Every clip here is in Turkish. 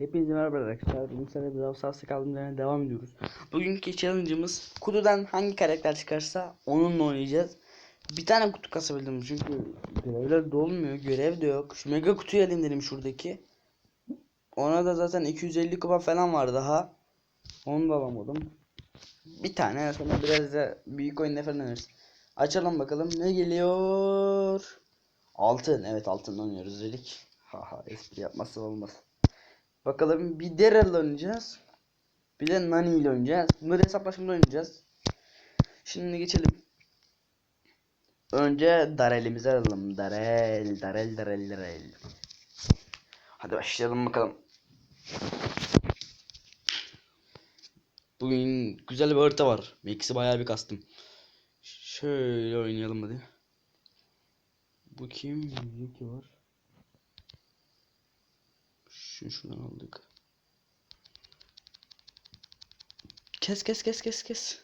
Hepinize merhaba arkadaşlar. Bugün sana bir Avsas'ta kaldığımız yerden devam ediyoruz. Bugünkü challenge'ımız kutudan hangi karakter çıkarsa onunla oynayacağız. Bir tane kutu kasabildim çünkü görevler dolmuyor. Görev de yok. Şu mega kutuyu alayım dedim şuradaki. Ona da zaten 250 kupa falan var daha. Onu da alamadım. Bir tane sonra biraz da büyük oyunda falan. Açalım bakalım ne geliyor. Altın. Evet altın oynuyoruz dedik. Haha espri yapmazsa olmaz. Bakalım bir Daryl oynayacağız. Bir de Nani ile oynayacağız. Bunları hesaplaşmada oynayacağız. Şimdi geçelim. Önce Daryl'imizi alalım. Daryl, Daryl, Daryl, Daryl. Hadi başlayalım bakalım. Bugün güzel bir harita var. Max'i bayağı bir kastım. Şöyle oynayalım hadi. Bu kim? Yuki var. Şunu şuradan aldık. Kes kes kes kes kes.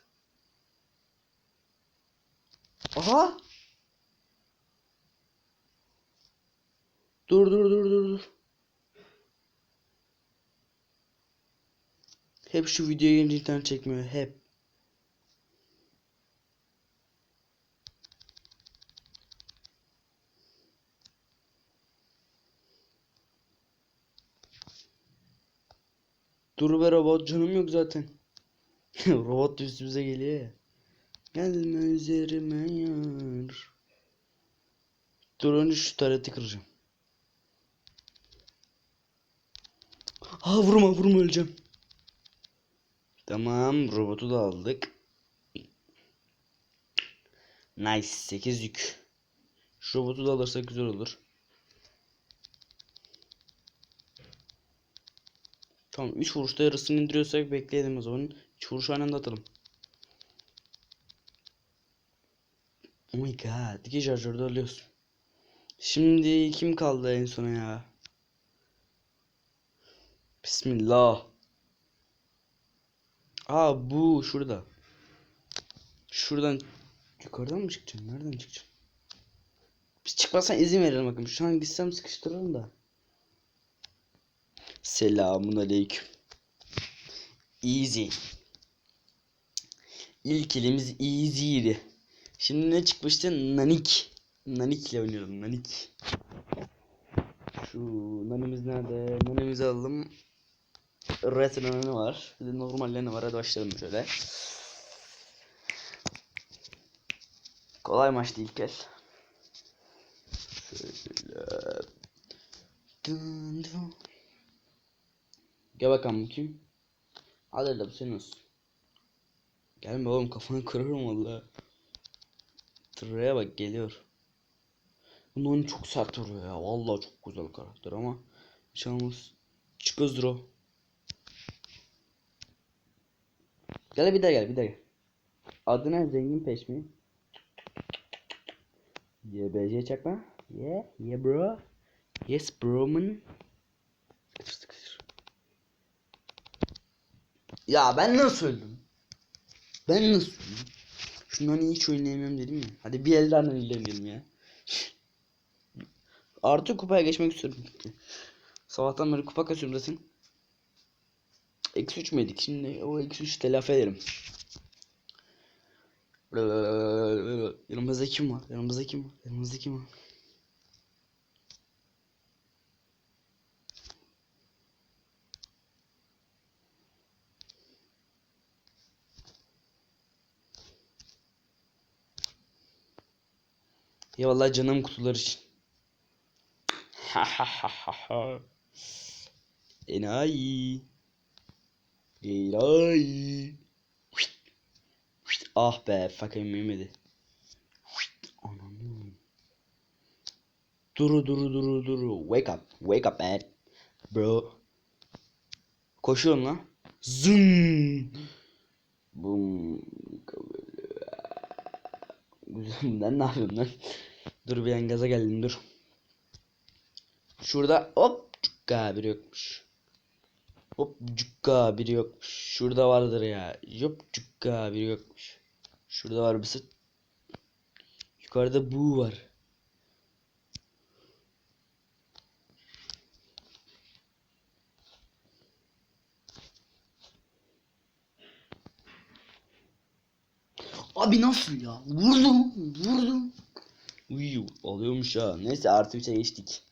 Aha! Dur dur dur dur dur. Hep şu videoyu internet çekmiyor hep. Dur be robot canım yok zaten. robot üstümüze geliyor ya. Gelme üzerime yar. Dur önce şu tareti kıracağım. Ha vurma vurma öleceğim. Tamam robotu da aldık. Nice 8 yük. Şu robotu da alırsak güzel olur. Tamam 3 vuruşta yarısını indiriyorsak bekleyelim o zaman. 3 vuruş aynı atalım. Oh my god. İki şarjörde alıyorsun. Şimdi kim kaldı en sona ya? Bismillah. Aa bu şurada. Şuradan yukarıdan mı çıkacaksın? Nereden çıkacaksın? Biz çıkmasan izin verelim bakayım. Şu an gitsem sıkıştırırım da. Selamun aleyküm. Easy. İlk elimiz easy'ydi. Şimdi ne çıkmıştı? Nanik. Nanik ile oynuyorum. Nanik. Şu nanimiz nerede? Nanimizi alalım. Red nani var. Bir de normal nani var. Hadi başlayalım şöyle. Kolay maçtı ilk el. Şöyle. Dın dın. Gel bakalım kim? Hadi bu senin olsun. Gelme oğlum kafanı kırarım valla. Tıraya bak geliyor. Bunun çok sert vuruyor ya. Vallahi çok güzel karakter ama. Şans. Çık Özdro. Gel bir daha gel bir daha gel. Adı ne? Zengin peş mi? YBC çakma. Yeah, yeah bro. Yes bro man. Ya ben nasıl öldüm? Ben nasıl öldüm? Şundan hiç oynayamıyorum dedim ya. Hadi bir elden oynayalım ya. Artı kupaya geçmek istiyorum. Sabahtan beri kupa kasıyorum zaten. Eksi 3 müydük? Şimdi o eksi 3 telafi ederim. Yanımızda kim var? Yanımızda kim var? Yanımızda kim var? Ya vallahi canım kutular için. Ha. Enayi. Enayi. Ah be fucking. Ananı. Duru duru duru duru. Wake up. Wake up man. Bro. Koşuyorum lan. Zın. Bum. Lan ne yapıyorsun lan? Dur bir an gaza geldim dur. Şurada hop cukka biri yokmuş. Hop cukka biri yokmuş. Şurada vardır ya. Hop cukka biri yokmuş. Şurada var bir. Yukarıda bu var. Abi nasıl ya? Vurdum. Vurdum. Uyu oluyormuş ha. Neyse artı 3'e geçtik.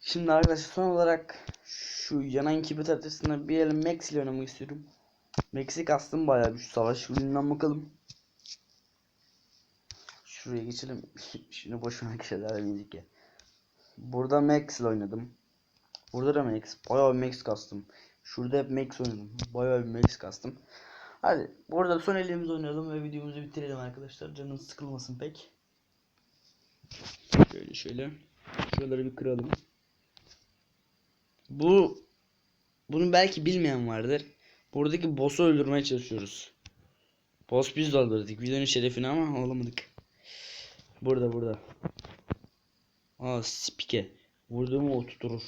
Şimdi arkadaşlar son olarak şu yanan kibrit haritasında bir el Max ile oynamak istiyorum. Max'i kastım bayağı bir şu savaş ürününden bakalım. Şuraya geçelim. Şimdi boşuna şeyler müzik ya. Burada Max ile oynadım. Burada da Max. Bayağı bir Max kastım. Şurada hep Max oynadım. Bayağı bir Max kastım. Hadi burada son elimizi oynayalım ve videomuzu bitirelim arkadaşlar. Canınız sıkılmasın pek. Şöyle şöyle. Şuraları bir kıralım. Bu bunu belki bilmeyen vardır. Buradaki boss'u öldürmeye çalışıyoruz. Boss biz de. Videonun şerefine ama olamadık. Burada burada. Aa spike. Vurduğumu o tuturur.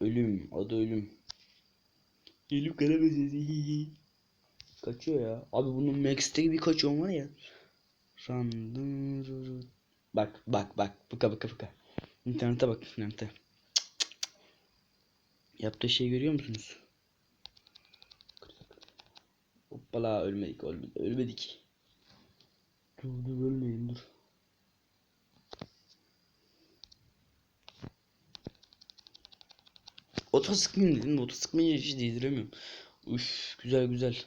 Ölüm. Adı ölüm. Ölüm karamazesi. Kaçıyor ya. Abi bunun Max'te bir kaçıyor var ya. Randım. Bak bak bak. Bıka bıka bıka. İnternete bak internete. Yaptığı şeyi görüyor musunuz? Hoppala ölmedik ölmedik. Ölmedik. Dur dur ölmeyin dur. Oto sıkmayayım dedim. Oto sıkmayınca hiç değdiremiyorum. Uf güzel güzel.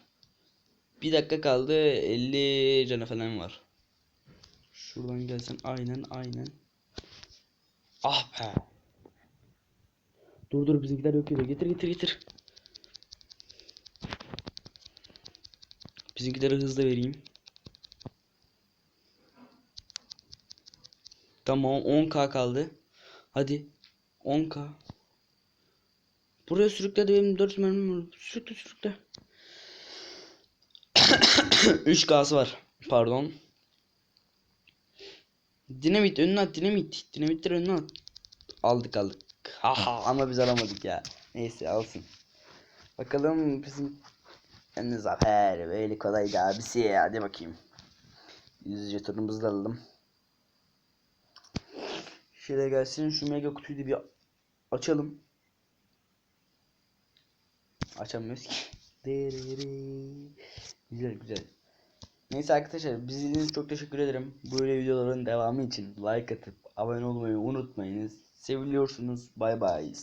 Bir dakika kaldı. 50 canı falan var. Şuradan gelsen aynen aynen. Ah be. Dur dur bizimkiler yok ediyor. Getir getir getir. Bizimkilere hızlı vereyim. Tamam 10k kaldı. Hadi. 10k. Buraya sürükle de benim 4 mermim var. Sürükle sürükle. 3K'sı var. Pardon. Dinamit önüne at dinamit. Dinamitleri önüne at. Aldık aldık. Haha ama biz alamadık ya. Neyse alsın. Bakalım bizim en zafer böyle kolaydı abisi. Hadi bakayım. 100 jetonumuzu da alalım. Şöyle gelsin şu mega kutuyu da bir açalım. Açamıyoruz ki. Güzel güzel. Neyse arkadaşlar biz izlediğiniz çok teşekkür ederim. Böyle videoların devamı için like atıp abone olmayı unutmayınız. Seviliyorsunuz. Bay bay.